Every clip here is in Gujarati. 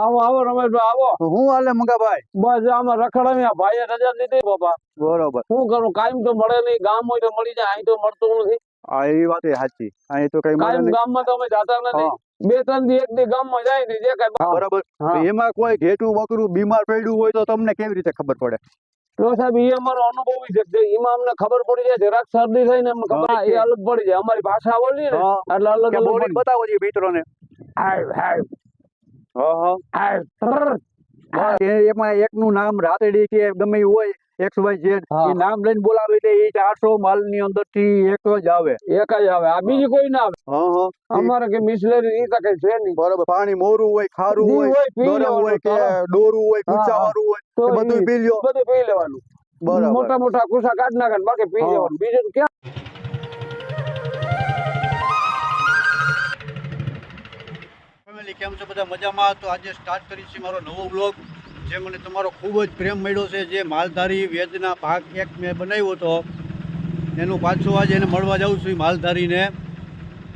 આવો આવો રમેશભાઈ આવો. હું હાલે મંગાભાઈ? બસ આમાં રખડાવ્યા ભાઈએ રજા દીધી. બાપા બરોબર. શું કરું? કાયમ તો મળે નહીં. ગામ હોય તો મળી જાય. અહીં તો મળતું નથી. હા એ વાત સાચી. અહીં તો કઈ કાયમ ગામમાં તો અમે જાતા નથી. બે ત્રણ દી એક દી ગામમાં જાય ને જે કઈ બરાબર. એમાં કોઈ ઘેટું બકરું બીમાર પડ્યું હોય તો તમને કેવી રીતે ખબર પડે? તો સાહેબ એ અમારો અનુભવ છે એમાં અમને ખબર પડી જાય જરાક શરદી થઈ ને ખબર એ. અલગ પડી જાય. અમારી ભાષા બોલી ને એટલે અલગ અલગ બતાવો જોઈએ મિત્રોને. હાય, હાય, એમાં એકનું નામ રાતડી કે ગમે ઈ હોય એક્સ વાય ઝેડ. એ નામ લઈને બોલાવે એટલે એ ચારસો માલની અંદરથી એક જ આવે. એક જ આવે. આ બીજી કોઈ ના આવે. હા હા. અમારે કે મિસલેરી એ તકે છે નહીં. બરોબર. પાણી મોરું હોય ખારું હોય ગરમ હોય કે ડોરું હોય કુચા વાળું હોય તો બધું પી લ્યો. બધું પી લેવાનું. બરાબર. મોટા મોટા કુસા કાઢ નાખે બાકી પી લેવાનું. બીજું ક્યાં? કેમ છો? બધા મજામાં? તો આજે સ્ટાર્ટ કરી છે મારો નવો બ્લોગ જે મને તમારો ખૂબ જ પ્રેમ મળ્યો છે. જે માલધારી વેદના ભાગ એક મેં બનાવ્યો હતો. એનું પાછું આજે એને મળવા જાઉં છું માલધારીને.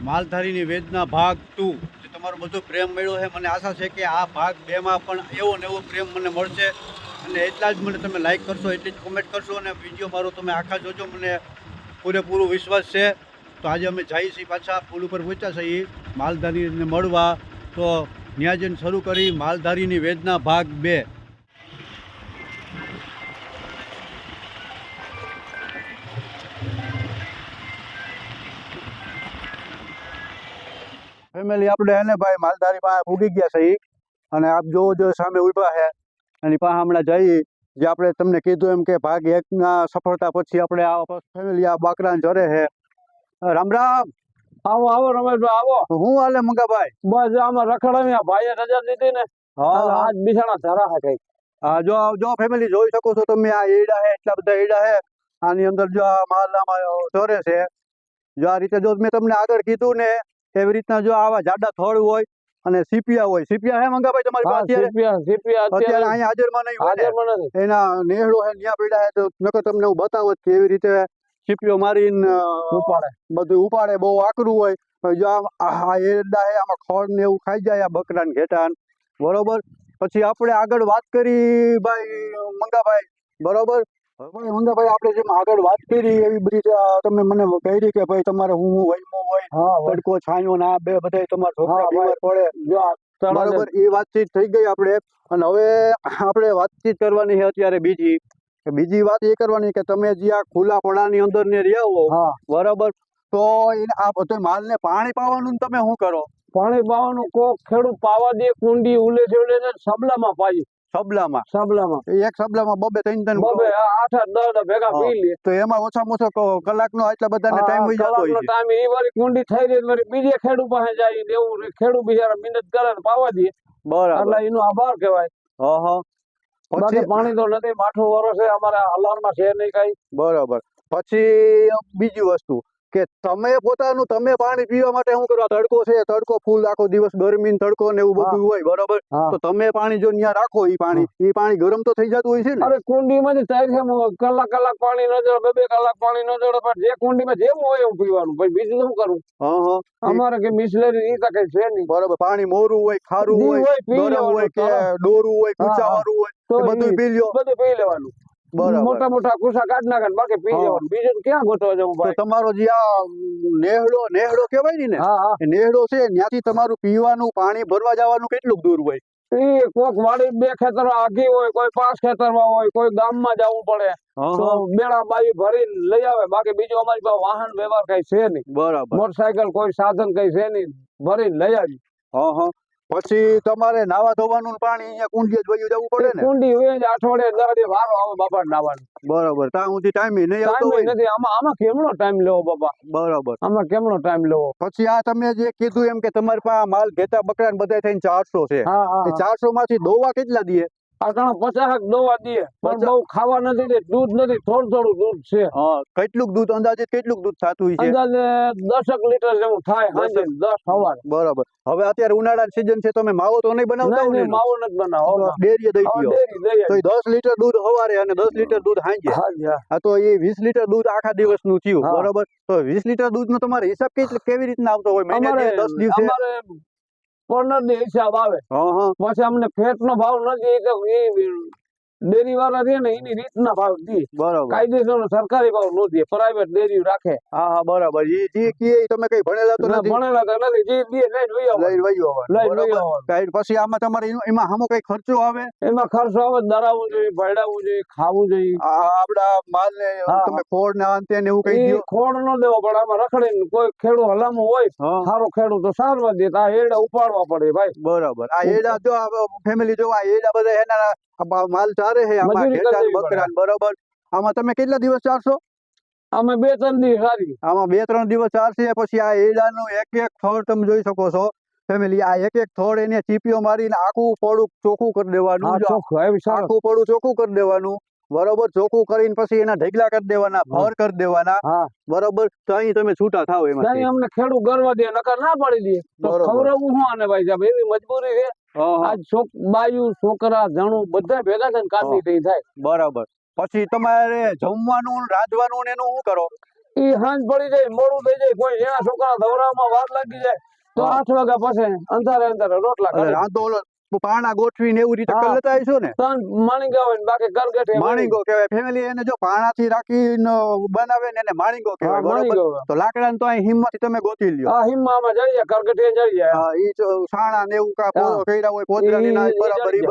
માલધારીની વેદના ભાગ ટુ, જે તમારો બધો પ્રેમ મળ્યો છે. મને આશા છે કે આ ભાગ બેમાં પણ એવો ને પ્રેમ મને મળશે. અને એટલા જ મને તમે લાઇક કરશો, એટલી જ કોમેન્ટ કરશો અને વીડિયો મારો તમે આખા જોજો. મને પૂરેપૂરો વિશ્વાસ છે. તો આજે અમે જઈએ છીએ પાછા, પુલ ઉપર પહોંચ્યા છીએ. માલધારીને મળવા. તો ન્યાજન શરૂ કરી માલધારીની વેદના ભાગ બે. ફેમિલી, આપણે એને ભાઈ માલધારી પાસે ઉગી ગયા છે અને આપ જોવો જો સામે ઊભા છે એની પાસે હમણાં જઈ જે આપણે તમને કીધું એમ કે ભાગ એકના સફળતા પછી આપણે આ ફેમિલી, આ બાકરાને જરે છે રામ રામ. આવો આવો રમેશભાઈ આવો. હું હાલે મંગાભાઈ? બસ આમાં રખડાવ્યા ભાઈએ રજા દીધી ને. હા આજ બિછાણા ધરા હે કઈ હા જો જો ફેમિલી જોઈ શકો છો તમે આ એડા છે એટલા બધા એડા છે આની અંદર જો આ માલામાં ચોરે છે. જો આ રીતે જો મેં તમને આગળ કીધું ને એવી રીતના જો આવા જાડા થડ હોય અને સીપિયા હોય. સીપિયા હે મંગાભાઈ તમારી હા પાસે અત્યારે? સીપિયા સીપિયા અત્યારે અત્યારે અહીંયા હાજરમાં નહીં હાજરમાં નથી. એના નેહડો હે ન્યા પડ્યા હે તો નકર તમને હું બતાવું કે એવી રીતે સીપીઓ મારીને ઉપાડે. બધું ઉપાડે બહુ આકરું હોય. જો આ આ એરડા હે આમાં ખોળ ને એવું ખાઈ જાય આ બકરા ને ઘેટા બરોબર? પછી આપણે આગળ વાત કરી ભાઈ મંગાભાઈ. બરોબર? ભાઈ મંગાભાઈ આપણે જેમ આગળ વાત કરી એવી બધી તમે મને કહી કે ભાઈ તમારે હું હું હોય. તડકો છાંયો ના બે બધા તમારા છોકરા બીમાર પડે. બરોબર? એ વાતચીત થઈ ગઈ આપણે. અને હવે આપણે વાતચીત કરવાની છે અત્યારે બીજી. બીજી વાત એ કરવાની કે તમે જે આ ખુલ્લા પડાની અંદર ને રહ્યા હો બરાબર? તો આ બધો માલને પાણી પાવાનું તમે શું કરો? પાણી પાવાનું કોક ખેડૂત પાવા દે કુંડી ઉલે છેવડે ને સબલામાં પાજી સબલામાં? સબલામાં. એક સબલામાં બબે ત્રણ ત્રણ બબે આઠ આઠ દસ દસ ભેગા પી લે. તો એમાં ઓછામાં ઓછો ક- કલાકનો આટલા બધાને ટાઈમ હોય જતો હોય ટાઈમ એ વાળી કુંડી થઈ રહી વળી બીજે ખેડૂત પાસે જાય ને એવું. ખેડૂત બિચારા મહેનત કરે ને પાવા દે. બરાબર. એટલે એનો આભાર કહેવાય. હા હા. બાકી પાણી તો નથી માઠું વરસે અમારે હલારમાં છે નહીં કઈ. બરાબર. પછી બીજી વસ્તુ કે તમે પોતાનું તમે પાણી પીવા માટે શું કરવા? તડકો છે તડકો ફૂલ આખો દિવસ ગરમી તડકો ને એવું બધું હોય બરાબર? તો તમે પાણી જો ત્યાં રાખો એ પાણી એ પાણી ગરમ તો થઈ જતું હોય છે ને? અરે કુંડીમાંથી ચાર કલાક કલાક પાણી ન જડે બે બે કલાક પાણી ન જડે પણ જે કુંડીમાં જેવું હોય એવું પીવાનું. પછી બીજું શું કરું? હા હા. અમારે કે મિસલેરી તો કઈ છે નહીં. બરાબર પાણી મોરું હોય ખારું હોય ગરમ હોય કે. ડોરું હોય વાળું હોય તો બધું પી લ્યો. બધું પી લેવાનું. મોટા મોટા કુસા કાઢ નાખે બાકી પી જવાનું બીજું ક્યાં ગોતવા જવું ભાઈ? તમારો જે આ નેહડો નેહડો કેવાય ને હા નેહડો છે ત્યાંથી તમારું પીવાનું પાણી ભરવા જવાનું કેટલું દૂર હોય? એ કોક વાડી બે ખેતર આગી હોય કોઈ પાંચ ખેતરમાં હોય કોઈ ગામમાં જવું પડે. તો બેડા બાવી ભરીને લઈ આવે. બાકી બીજું અમારી પાસે વાહન વ્યવહાર કઈ છે નહીં. બરાબર. મોટરસાયકલ કોઈ સાધન કઈ છે નહીં. ભરીને લઈ આવી. હા હા. પછી તમારે નાવા ધોવાનું પાણી અહીંયા કુંડી જ વયું જવું પડે ને? કુંડી હોય જ અઠવાડિયે દસ દે વારો આવે બાપા નાવાનું. બરાબર. ત્યાં સુધી ટાઈમ નહીં આવતો હોય ને. નથી. આમાં આમાં કેમનો ટાઈમ લેવો બાપા? બરાબર. આમાં કેમનો ટાઈમ લેવો? પછી આ તમે જે કીધું એમ કે તમારી પાસે માલ ઘેટા બકરા ને બધા થઈને ચારસો છે. ચારસો માંથી દોવા કેટલા દીએ આ પચાસ દોવા દે. પણ બહુ ખાવા નથી દે દૂધ નથી થોડું થોડું દૂધ છે. હા કેટલું દૂધ અંદાજે કેટલું દૂધ થતું હોય છે? અંદાજે દસક લીટર જેવું થાય દસક? દસ સવારે. બરાબર. હવે અત્યારે ઉનાળાની સીઝન છે તમે માવો તો નહીં બનાવતા નહીં માવો નથી બનાવો ડેરીએ દઈ દો તો દસ લીટર દૂધ સવારે અને દસ લીટર દૂધ સાંજે. હા તો એ વીસ લીટર દૂધ આખા દિવસનું થયું બરોબર? તો વીસ લીટર દૂધનો તમારે હિસાબ કેવી રીતના આવતો હોય? મહિને દસ દિવસે? અમારે નથી હિસાબ આવે. હા હા. પછી અમને ફેટ નો ભાવ નથી એ તો એ ડેરી વાળા છે ને એની રીતના ભાવ દે. બરોબર. કાયદેસર સરકારી ભાવ નો દે પ્રાઇવેટ ડેરી રાખે. હા હા બરાબર. ઈ જે કે તમે કઈ ભણેલા તો નથી? ભણેલા તો નથી. જે દે લઈ લઈ આવો. લઈ બરોબર. આવવાનું. કાંઈ પછી આમાં તમારે એમાં હામો કઈ ખર્ચો આવે? એમાં ખર્ચો આવે દરાવું જોઈએ ભરડાવું જોઈએ ખાવું જોઈએ. આપડા માલ ને. તમે ખોડ ને અંતે ને એવું કઈ એ ખોડ નો દેવો પણ આમાં રખડે કોઈ ખેડૂત હલામો હોય સારો ખેડૂ તો સારવા દે તો આ એડા ઉપાડવા પડે ભાઈ. બરાબર. આ એડા જો ફેમિલી જો આ એડા બધા એના માલ ચારે છે આમાં. બકરા ને આમાં તમે કેટલા દિવસ ચારશો આમાં બે ત્રણ દિવસ સારી આમાં બે ત્રણ દિવસ ચારશે પછી આ એડાનું એક એક થડ તમે જોઈ શકો છો. ફેમિલી આ એક એક થડ એને ચીપીઓ મારીને આખું પડું ચોખ્ખું કરી દેવાનું આખું પડું ચોખ્ખું કરી દેવાનું. બરોબર ચોખ્ખું કરીને પછી એના ઢગલા કરી દેવાના ભર કરી દેવાના. બરોબર તો અહીં તમે છૂટા થાવ એમાં અમને ખેડૂત ગરવા દે નકર ના પાડી દે. બરોબર. ખવડાવવું શું આને ભાઈ સાહેબ? એવી મજબૂરી છે? આજ છોક બાયું છોકરા જણું બધા ભેગા થઈને કાચી થઈ થાય. બરાબર. પછી તમારે જમવાનું રાંધવાનું ને એનું શું કરો? ઈ હાંજ પડી જાય મોડું થઈ જાય કોઈ એના છોકરા દવરામાં વાર લાગી જાય તો આઠ વાગ્યા પછી અંધારે અંધારે રોટલા રાંધો પાણા ગોઠવીને એવું રીતે હા. છો ને. હોય બાકી ગરગઠે માણીગો કહેવાય. ફેમિલી એને જો પાણાથી રાખીને બનાવે ને એને માણીગો હા કહેવાય બરોબર તો લાકડા તો અહીં હિંમતથી તમે ગોતી લ્યો. આ હિમમાં માં જઈએ કરગઠે જઈએ. હા, ઈ સાણા ને એવું કા પોરો કર્યા હોય પોતરાની ના બરાબર ઈ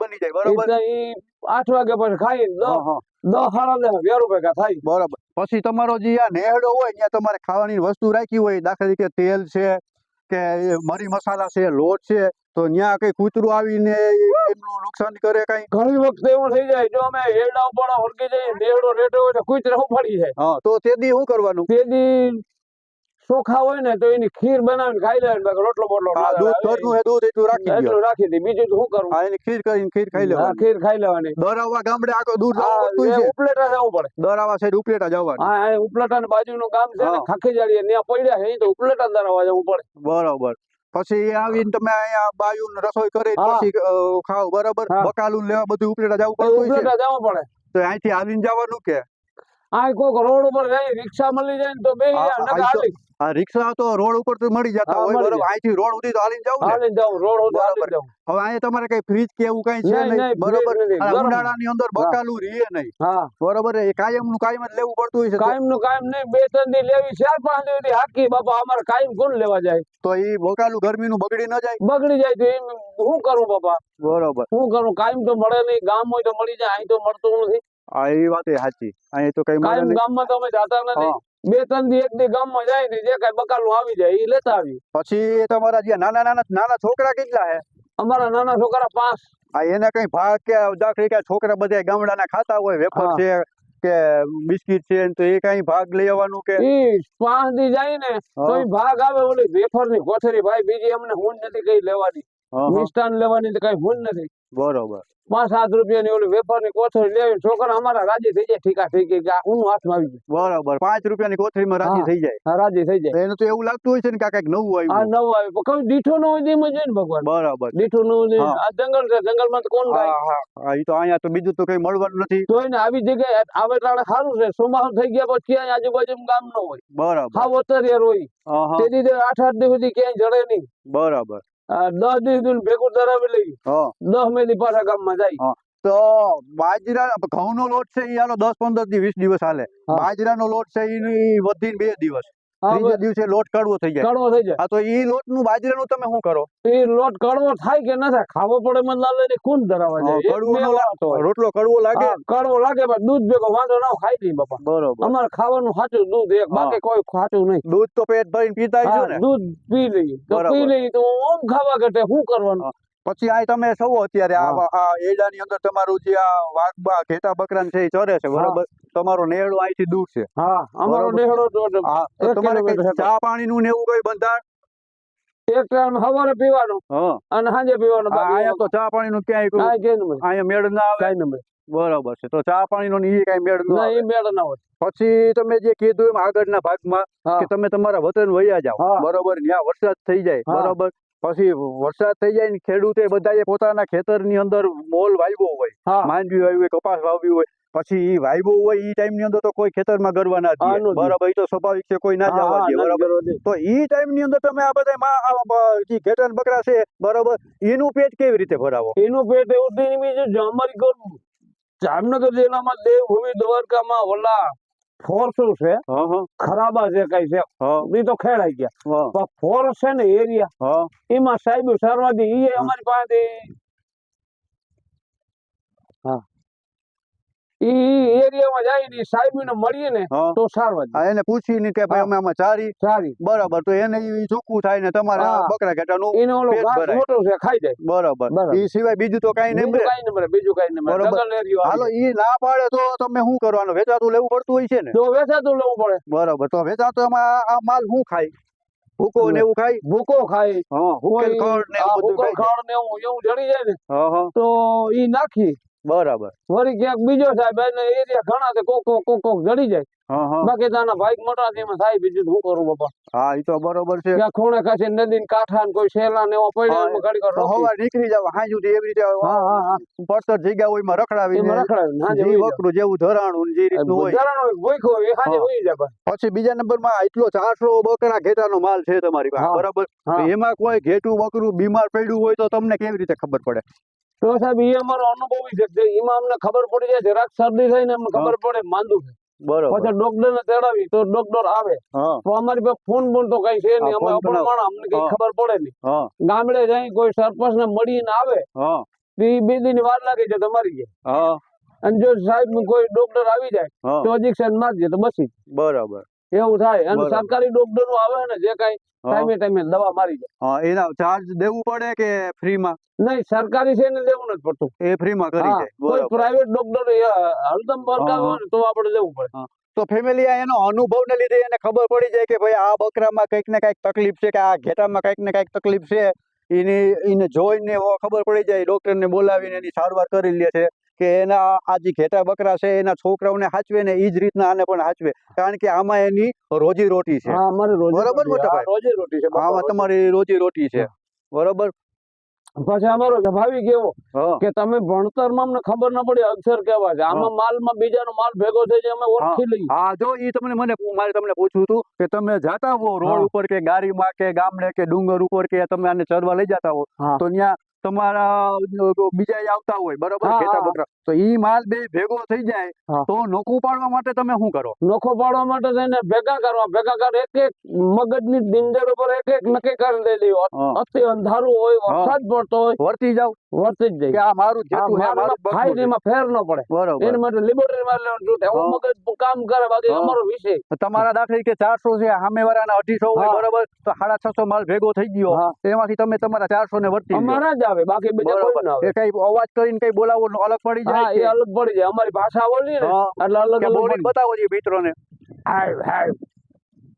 બની જાય બરોબર? ઈ આઠ વાગ્યા પછી ખાઈ દો હા, હા. બરોબર. પછી તમારો જે આ નેહડો હોય ત્યાં તમારે ખાવાની વસ્તુ રાખી હોય દાખલા તરીકે તેલ છે કે મરી મસાલા છે લોટ છે તો ત્યાં કઈ કૂતરું આવીને એમનું નુકસાન કરે કઈ? ઘણી વખત એવું થઈ જાય જો અમે હેરડા પણ ઓળખી જઈએ નેવડો રેડો હોય તો કુતરા ઉપાડી જાય. હા તો તે દી શું કરવાનું? તેથી ચોખા હોય ને તો એની ખીર બનાવીને ખાઈ લેવાની બાકી રોટલો બોટલો હા દૂધ ઘરનું હે દૂધ એટલું રાખી એટલું રાખી દે બીજું શું કરું? હા એની ખીર કરીને ખીર ખાઈ લેવાની. ખીર ખાઈ લેવાની. દરાવા ગામડે આખો દૂધ પડતું છે. ઉપલેટા જવું પડે. દરાવા સાઈડ ઉપલેટા જવાનું. હા ઉપલેટા ઉપલેટા બાજુ બાજુનું ગામ છે ને. ખાખી જાડીએ ત્યાં પડ્યા છે તો ઉપલેટા દરવા જવું પડે. બરોબર. પછી આવીને તમે અહીંયા બાયું રસોઈ કરી. પછી ખાવ બરાબર. બકાલું લેવા બધું ઉપરેટા જવું પડે ઉપરેટા જવું પડે. તો અહીંથી આવીને જવાનું કે? આ કોઈક રોડ ઉપર જાય રિક્ષા મળી જાય ને તો બે હા, હા, આ રિક્ષા તો રોડ ઉપર તો મળી જતા હોય બરોબર? અહીંથી રોડ સુધી તો હાલીને જવું હાલીને હાલી જવું રોડ સુધી હાલી બરાબર. હવે અહીંયા તમારે કઈ ફ્રીજ કે એવું કઈ છે નહીં, બરોબર? ઉનાળાની અંદર બકાલું રીએ નહીં. હા. બરોબર? એ કાયમનું કાયમ જ લેવું પડતું હોય છે. કાયમનું કાયમ નહીં બે ત્રણ દી લેવી ચાર પાંચ દી હાકી બાપા અમારે કાયમ કોણ લેવા જાય? તો એ બકાલું ગરમીનું બગડી ન જાય? બગડી જાય તો એમ શું કરું બાપા? બરોબર. શું કરું? કાયમ તો મળે નહીં ગામ હોય તો મળી જાય અહીં તો મળતું નથી. આ એ વાત એ સાચી. અહીં તો કઈ મળે નહીં. ગામમાં તો અમે જાતા નથી. હા. બે ત્રણ દી એક દી ગામમાં જાય ને જે કઈ બકાલું આવી જાય એ લેતા આવી પછી તમારા જે નાના નાના નાના છોકરા કેટલા હે? અમારા નાના છોકરા પાંચ. હા એને કઈ ભાગ કે દાખલી કે છોકરા બધા ગામડાના ખાતા હોય વેફર છે કે બિસ્કિટ છે તો એ કઈ ભાગ લઈ આવવાનું કે? પાંચ દી જાય ને તો ભાગ આવે ઓલી વેફરની કોથળી. ભાઈ બીજી અમને હું નથી કઈ લેવાની. મિષ્ટાન લેવાની તો કઈ હું નથી. બરોબર. પાંચ સાત રૂપિયાની ઓલી વેફરની કોથળી લેવી છોકરા અમારા રાજી થઈ જાય ઠીકા હું હાથમાં આવી ગયું. બરોબર. પાંચ રૂપિયાની કોથળીમાં રાજી થઈ જાય. રાજી થઈ જાય. એને તો એવું લાગતું હોય છે ને કંઈક નવું આવ્યું. નવું આવે કઈ દીઠું ન હોય તેમ જ ને ભગવાન. બરાબર. દીઠું નું ને. આ જંગલ છે જંગલમાં તો કોણ હા હા. તો અહીંયા તો બીજું તો કઈ મળવાનું નથી. તોય ને આવી જગ્યાએ આવે એટલે સારું છે. સોમાહ થઈ ગયા પછી ક્યાંય આજુબાજુ ગામ ન હોય. બરાબર. રોઈ તેથી તે આઠ આઠ દિવસ સુધી ક્યાંય જડે નહીં. બરાબર. દસ દિવસ ભેગું ધરાવી લઈ. દસ મે થી પાછા ગામમાં જાય. તો બાજરા ઘઉંનો લોટ છે ઈ હાલો દસ પંદરથી વીસ દિવસ હાલે. બાજરા નો લોટ છે એ વધીને બે દિવસ. ત્રીજે દિવસે લોટ કડવો થઈ જાય. કડવો થઈ જાય. હા તો ઈ લોટનું બાજરાનું તમે શું કરો? એ લોટ કડવો થાય કે ના થાય ખાવો પડે મને લાલે ને કોણ ધરાવા જાય કડવો ન રોટલો કડવો લાગે? કડવો લાગે પણ દૂધ ભેગો વાંધો ના ખાઈ નહીં બાપા. બરોબર. અમારે ખાવાનું સાચું દૂધ એક બાકી કોઈ ખાતું નહીં. દૂધ તો પેટ ભરીને પીતા છે ને? દૂધ પી લઈએ. તો પી લઈએ તો ઓમ ખાવા ઘટે શું કરવાનું? પછી આ તમે સૌ અત્યારે આ એડાની અંદર તમારું જે આ વાઘબા ઘેટા બકરા છે એ ચરે છે બરોબર? તમારો નેહડો અહીંથી દૂર છે. હા અમારો એક તમારે ચા પાણી નું ને એવું કઈ બંધાણ? એક ટાઈમ સવારે પીવાનું હા. અને સાંજે પીવાનું. અહીંયા તો ચા પાણીનું ક્યાંય કોઈ- કાંઈ કે નહીં અહીંયા મેળ ના આવે? કઈ નંબર બરાબર છે તો ચા પાણી નો ઈ કઈ મેળ ન ના એ મેળ ના હોય. પછી તમે જે કીધું એમ આગળના ભાગમાં. કે તમે તમારા વતન વયા જાઓ. બરોબર? ત્યાં વરસાદ થઈ જાય. બરોબર? પછી વરસાદ થઈ જાય ને ખેડૂતે બધાએ પોતાના ખેતરની અંદર મોલ વાવ્યો હોય માંડવી વાવી હોય કપાસ વાવ્યું હોય પછી એ વાયબો હોય એ ટાઈમની અંદર તો કોઈ ખેતરમાં ગરવા ના દે. બરાબર એ તો સ્વાભાવિક છે કોઈ ના જવા દે બરાબર. તો ઈ ટાઈમની અંદર તમે આ બધા જે બકરા છે બરાબર એનું પેટ કેવી રીતે ભરાવો? એનું પેટ એવું બીજું અમારી જામનગર જિલ્લામાં દેવભૂમિ દ્વારકામાં ઓલા ફોર્સું છે. ખરાબા જે કઈ છે. ઈ તો ખેડાઈ ગયા. પણ ફોર્સ છે ને એરિયા એમાં સાહેબ સરવાદી એ અમારી પાસે હા. ઈ એરિયામાં જાય ને સાહેબ ને મળીએ ને તો સારું હા, એને પૂછીને કે ભાઈ અમે આમાં ચારી. સારી બરાબર તો એને ઈ ચોખ્ખું થાય ને તમારા બકરા ઘેટાનું એનો ઓલો ઘાસ મોટો છે ખાઈ જાય. બરાબર. બરાબર. ઈ સિવાય બીજું તો કાંઈ નહીં બીજું કઈ નહીં બીજું કઈ નહીં મળે. બરોબર. ડબલ હાલો ઈ ના પાડે તો તમે શું કરવાનું? વેચાતું લેવું પડતું હોય છે ને? તો વેચાતું લેવું પડે. બરાબર તો વેચાતું એમાં આ- માલ શું ખાય ભૂકો ને એવું ખાય ભૂકો ખાય હા ભૂકેલ ખડ ને એવું બધું ખાય ને એવું એવું જડી જાય ને તો ઈ નાખી. બરાબર. વળી ક્યાંક બીજો સાહેબ એને એરિયા ઘણા છે કોક કોક કોક જડી જાય. હા હા. બાકી તાના ભાઈ મોટા છે એમાં સાહેબ બીજું શું કરું બાપા? હા એ તો બરોબર છે. ત્યાં ખૂણે કાશે નદી ને કાંઠા ને કોઈ શેલા ને એવો પડ્યો એમાં ઘડી વાર હવા નીકળી જાવ હાંજુ એવી રીતે હા હા હા. પડતર જગ્યા હોય એમાં રખડાવી એમાં રખડાવે જે વકરું જેવું ધરાણું જે રીતનું હોય. વધારાનો હોય, હોય, હાજે હા. જાય પછી બીજા નંબરમાં એટલો ચારસો બકરા ઘેટાનો માલ છે તમારી પાસે બરાબર? એમાં કોઈ ઘેટું બકરું બીમાર પડ્યું હોય તો તમને કેવી રીતે ખબર પડે? તો સાહેબ એ અમારો અનુભવી છે એમાં અમને ખબર પડી જાય જરાક શરદી થઈ ને અમને ખબર પડે માંદું છે. બરોબર. પછી ડોક્ટર ને તેડાવી તો ડોક્ટર આવે. તો અમારી પાસે ફોન બોન તો કઈ છે નહીં. અમે ફોન પણ અભણ માણસ, અમને કઈ ખબર પડે નહીં. ગામડે જઈ કોઈ સરપંચ ને મળીને આવે તો એ બે દિન વાર લાગે છે તમારી જે હા. અને જો સાહેબનું કોઈ ડોક્ટર આવી જાય તો ઇન્જેક્શન મારજે તો બસી બરાબર. એવું થાય. અને સરકારી ડોક્ટરનું આવે ને જે કઈ ટાઈમે ટાઈમે દવા મારી જાય હા એના ચાર્જ દેવું પડે કે ફ્રી માં નહીં સરકારી છે ને દેવું નથી પડતું. એ ફ્રીમાં કરી હા કોઈ પ્રાઇવેટ ડોક્ટર હરદમ બરકાવે હા. ને તો આપણે દેવું પડે. તો ફેમિલી એનો અનુભવ ને લીધે એને ખબર પડી જાય કે ભાઈ આ બકરામાં કંઈક ને કંઈક તકલીફ છે કે આ ઘેટામાં કંઈક ને કંઈક તકલીફ છે. એની એને જોઈને ખબર પડી જાય ડોક્ટરને બોલાવીને એની સારવાર કરી લે છે. કે એના આ જે ઘેટા બકરા છે એના છોકરાઓને હાચવે ને એ જ રીતના આને પણ હાચવે. કારણ કે આમાં એની રોજી રોટી છે. બરોબર રોજી રોટી. છે આમાં તમારી રોજી રોટી છે. બરોબર? પછી અમારો સ્વાભાવિક એવો કે તમે ભણતરમાં અમને ખબર ન પડી અક્ષર કેવા છે. આમાં માલમાં બીજાનો માલ ભેગો થઈ જાય અમે ઓળખી લઈએ. હા જો ઈ તમને મને મારે તમને પૂછવું હતું કે તમે જાતા હો રોડ ઉપર કે ગાડીમાં કે ગામડે કે ડુંગર ઉપર કે તમે આને ચરવા લઈ જતા હો તો ત્યાં તમારા બીજા આવતા હોય બરોબર? ઘેટા બકરા તો ઈ માલ બે ભેગો થઈ જાય. તો નોખું પાડવા માટે તમે શું કરો? નોખો પાડવા માટે થઈને ભેગા કરવા ભેગા કર એક એક મગજની ડિંજર ઉપર એક એક નક્કી કરી દેલી હોય અતિ અંધારું હોય વરસાદ પડતો હોય વર્તી જાવ. વર્તી જ કે જાય આ મારું જેટલું હે મારું બકરું એમાં ફેર ન પડે. બરોબર. એની માટે લિબર્ટી માં લેવાનું શું થાય મગજ કામ કરે બાકી અમારો વિષય. તમારા દાખલા કે ચારસો છે સામેવાળાના વાળાના અઢીસો હોય બરોબર? તો સાડા છસો માલ ભેગો થઈ ગયો. હા. એમાંથી તમે તમારા ચારસો ને વર્તી અમારા જ આવે બાકી બીજા કોઈ ના આવે. એ કઈ અવાજ કરીને કઈ બોલાવો અલગ પડી હા જાય એ અલગ પડી જાય. અમારી ભાષા બોલી ને એટલે અલગ અલગ બોલી પડી. બતાવો છે મિત્રોને. હાય હાય.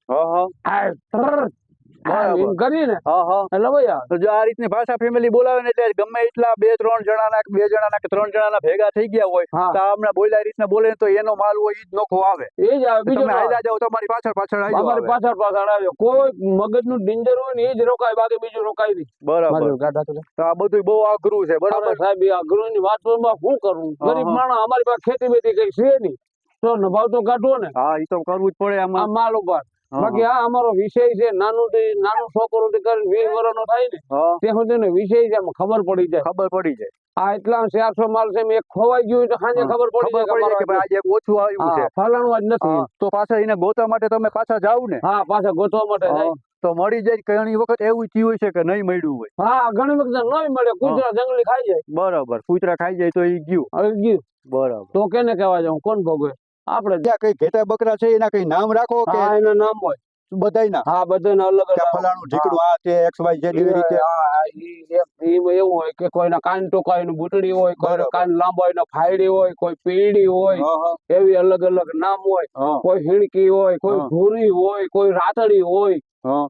હા હા. હાય કરીને? એટલે ભાઈ જો આ રીતની ભાષા ફેમિલી બોલાવે ને એટલે ગમે એટલા બે ત્રણ જણાના બે જણાના કે ત્રણ જણાના ભેગા થઈ ગયા હોય તો આમના બોલ્યા રીતના બોલે તો એનો માલ હોય ઈ જ નોખો આવે. એ જ આવે. બીજો તમારી પાછળ પાછળ અમારી પાછળ પાછળ આવ્યો. કોઈ મગજનું ડેન્જર હોય ને એ જ રોકાય બાકી બીજું રોકાય નહીં. બરાબર. તો તો આ બધું બહુ અઘરું છે બરાબર? સાહેબ અઘરું ની વાત શું કરવું ગરીબ માણસ અમારી પાસે ખેતી બેતી કઈ છે નહીં. તો નભાવ તો કાઢવો ને. હા એ તો કરવું જ પડે આમાં. માલ ઉપર બાકી આ અમારો વિષય છે નાનું નાનું છોકરું કરીને વીસ થાય ને ત્યાં સુધી વિષય છે ખબર પડી જાય. ખબર પડી જાય. આ એટલા ચારસો માલ છે એક ખોવાઈ ગયું તો સાંજે ખબર પડી જાય કે આજે ઓછું આવ્યું છે. ફલાણું જ નથી. તો પાછા એને ગોતવા માટે તમે પાછા જાવ ને. હા પાછા ગોતવા માટે જાય. તો મળી જાય ઘણી વખત એવું થયું હોય છે કે નહીં મળ્યું હોય. હા ઘણી વખત નહીં મળે કૂતરા જંગલી ખાઈ જાય. બરાબર કૂતરા ખાઈ જાય તો એ ગયું. ગયું. બરાબર. તો કેને કહેવા જાઉં કોણ ભોગવે? આપણે ત્યાં કઈ ઘેટા બકરા છે એના કઈ નામ રાખો કે એના નામ હોય. બધાયના? હા બધાને અલગ અલગ ફલાણું ઢીકડું આ તે એક્સ વાય ઝેડ એવી રીતે? હા, હોય કે કોઈના કાન ટૂંકા હોય બુટડી હોય કોઈના કાન લાંબા હોય ફાયડી હોય કોઈ પીળી હોય એવી અલગ અલગ નામ હોય. કોઈ હિણકી હોય કોઈ ભૂરી હોય કોઈ રાતડી હોય.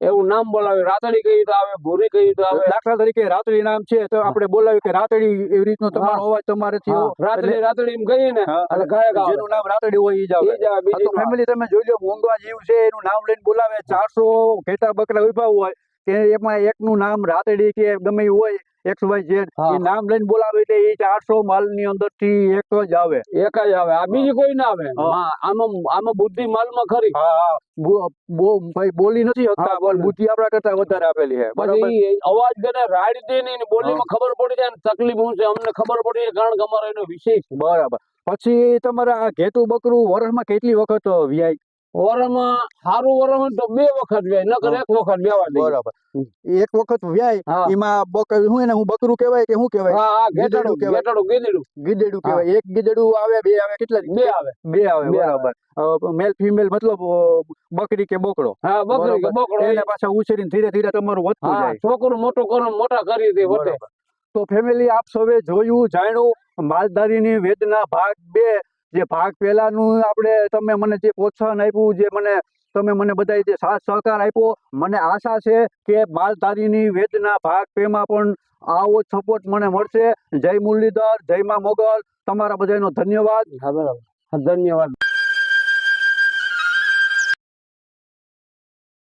એવું નામ બોલાવે રાતડી કઈ તો આવે ભૂરી કઈ તો આવે. દાખલા તરીકે રાતડી નામ છે તો આપણે બોલાવ્યું કે રાતડી એવી રીતનો તમારો. અવાજ તમારે થયો. રાતડી રાતડી એમ કહીએ ને અને ગાયક આવે. જેનું નામ રાતડી હોય ઈ જ આવે. તો ફેમિલી તમે જોઈ લો મોંઘવા જીવ છે એનું નામ લઈને બોલાવે ચારસો ઘેટા બકરા ઊભા હોય કે એમાં એકનું નામ રાતડી કે ગમે હોય એક્સ વાય ઝેડ એ નામ લઈને બોલાવે એટલે એ ચારસો માલની અંદરથી એક જ આવે. એક જ આવે. આ બીજી કોઈ ના આવે? હા. હા, આમાં આમાં બુદ્ધિ ખરી. હા હા. બો- બો- ભાઈ બોલી નથી હકતા હા, બુદ્ધિ આપણા કરતા વધારે આપેલી છે. પછી અવાજ ગને રાડ દે ને બોલી બોલીમાં ખબર પડી જાય તકલીફ હું છે અમને ખબર પડી કારણ કે અમારો એનો વિશેષ. બરાબર. પછી તમારા આ ઘેટું બકરું વર્ષમાં કેટલી વખત વ્યાય? વરમાં સારું વરમ તો બે વખત વ્યાય નકર એક વખત વ્યાવા દે બરાબર. એક વખત વ્યાય એમાં બકર શું એને હું બકરું કહેવાય કે શું કહેવાય? હા હા કહેવાય. ગેટાડું ગીદડું. ગીદડું કહેવાય. એક ગીદડું આવે બે આવે કેટલા બે આવે. બે આવે બરાબર. મેલ ફિમેલ મતલબ બકરી કે બોકડો? હા બકરી કે બોકડો એને પાછા ઉછેરીને ધીરે ધીરે તમારું વધતું હા જાય. છોકરું મોટું કરો મોટા કરી દે વધે. તો ફેમિલી આપ સૌએ જોયું જાણ્યું માલધારીની વેદના ભાગ બે જે ભાગ પહેલાનું આપણે તમે મને જે પ્રોત્સાહન આપ્યું, જે મને તમે મને બધા જે સાથ સહકાર આપ્યો, મને આશા છે કે માલધારીની વેદના ભાગ પેમાં પણ આવો સપોર્ટ મને મળશે. જય મુરલીધર, જય મા મોગલ. તમારા બધાનો ધન્યવાદ. બરાબર. ધન્યવાદ.